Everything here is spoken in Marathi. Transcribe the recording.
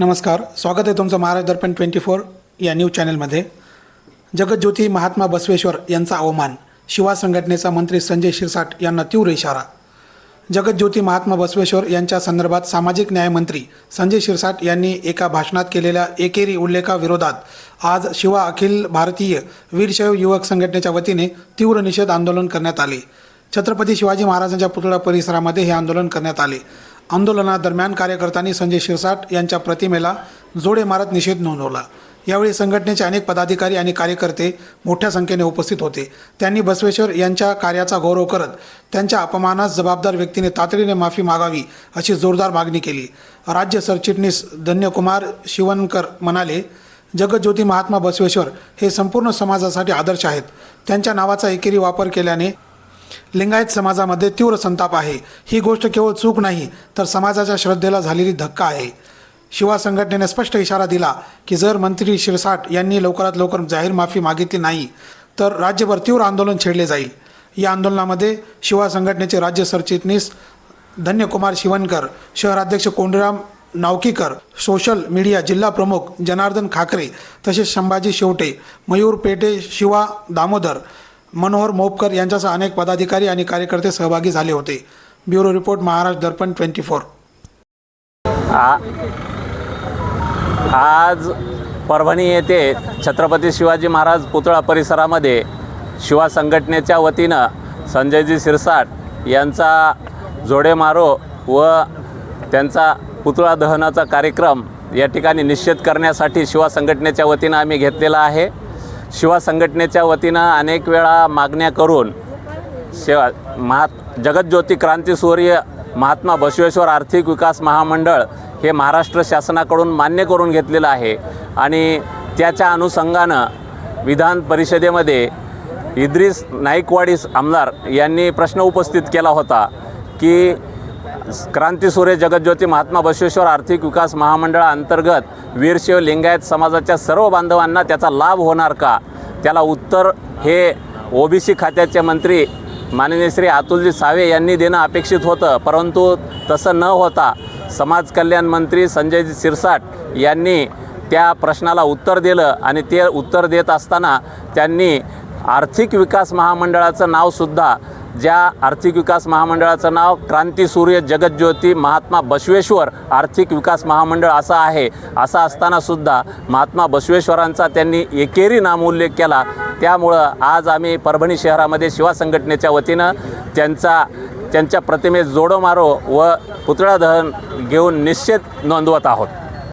नमस्कार स्वागत आहे तुमचं महाराज दर्पण ट्वेंटी फोर या न्यूज चॅनलमध्ये जगज्योती महात्मा बसवेश्वर यांचा अवमान शिवा संघटनेचा मंत्री संजय शिरसाट यांना तीव्र इशारा. जगज्योती महात्मा बसवेश्वर यांच्या संदर्भात सामाजिक न्यायमंत्री संजय शिरसाट यांनी एका भाषणात केलेल्या एकेरी उल्लेखाविरोधात आज शिवा अखिल भारतीय वीरशैव युवक संघटनेच्या वतीने तीव्र निषेध आंदोलन करण्यात आले. छत्रपती शिवाजी महाराजांच्या पुतळा परिसरामध्ये हे आंदोलन करण्यात आले. आंदोलनादरम्यान कार्यकर्त्यांनी संजय शिरसाट यांच्या प्रतिमेला जोडे मारत निषेध नोंदवला. यावेळी संघटनेचे अनेक पदाधिकारी आणि कार्यकर्ते मोठ्या संख्येने उपस्थित होते. त्यांनी बसवेश्वर यांच्या कार्याचा गौरव करत त्यांच्या अपमानास जबाबदार व्यक्तीने तातडीने माफी मागावी अशी जोरदार मागणी केली. राज्य सरचिटणीस धन्यकुमार शिवनकर म्हणाले जगज्योती महात्मा बसवेश्वर हे संपूर्ण समाजासाठी आदर्श आहेत. त्यांच्या नावाचा एकेरी वापर केल्याने लिंगायत समाजामध्ये तीव्र संताप आहे. ही गोष्ट केवळ चूक नाही तर समाजाच्या श्रद्धेला झालेली धक्का आहे. शिवा संघटनेने स्पष्ट इशारा दिला की जर मंत्री शिरसाट यांनी लवकरात लवकर जाहीर माफी मागितली नाही तर राज्यभर तीव्र आंदोलन छेडले जाईल. या आंदोलनामध्ये शिवा संघटनेचे राज्य सरचिटणीस धन्यकुमार शिवनकर शहराध्यक्ष कोंडराम नावकीकर सोशल मीडिया जिल्हा प्रमुख जनार्दन खाकरे तसेच संभाजी शेवटे मयूर पेटे शिवा दामोदर मनोहर मोपकर यांच्यासह अनेक पदाधिकारी आणि कार्यकर्ते सहभागी झाले होते. Bureau report Maharashtra Darpan twenty four. आज परभणी येथे छत्रपती शिवाजी महाराज पुतळा परिसरामध्ये शिवा संघटनेच्या वतीनं संजयजी शिरसाट यांचा जोडे मारो व त्यांचा पुतळा दहनाचा कार्यक्रम या ठिकाणी निश्चित करण्यासाठी शिवा संघटनेच्या वतीनं आम्ही घेतलेला आहे. शिवा संघटनेच्या वतीनं अनेक वेळा मागण्या करून शिवा महात जगज्योती क्रांतीसूर्य महात्मा बसवेश्वर आर्थिक विकास महामंडळ हे महाराष्ट्र शासनाकडून मान्य करून घेतलेलं आहे. आणि त्याच्या अनुषंगानं विधान परिषदेमध्ये इद्रिस नाईकवाडीस आमदार यांनी प्रश्न उपस्थित केला होता की क्रांतीसूर्य जगज्योती महात्मा बसवेश्वर आर्थिक विकास महामंडळाअंतर्गत वीरशैव लिंगायत समाजाच्या सर्व बांधवांना त्याचा लाभ होणार का? त्याला उत्तर हे ओबीसी खात्याचे मंत्री माननीय श्री अतुलजी सावे यांनी देणं अपेक्षित होतं परंतु तसं न होता समाज कल्याण मंत्री संजयजी शिरसाट यांनी त्या प्रश्नाला उत्तर दिलं आणि ते उत्तर देत असताना त्यांनी आर्थिक विकास महामंडळाचं नावसुद्धा ज्या आर्थिक विकास महामंडळाचं नाव क्रांतीसूर्य जगज्योती महात्मा बसवेश्वर आर्थिक विकास महामंडळ असं आहे असं असतानासुद्धा महात्मा बसवेश्वरांचा त्यांनी एकेरी नामोल्लेख केला. त्यामुळं आज आम्ही परभणी शहरामध्ये शिवा संघटनेच्या वतीनं त्यांचा त्यांच्या प्रतिमेत जोडो मारो व पुतळा दहन घेऊन निश्चित नोंदवत आहोत.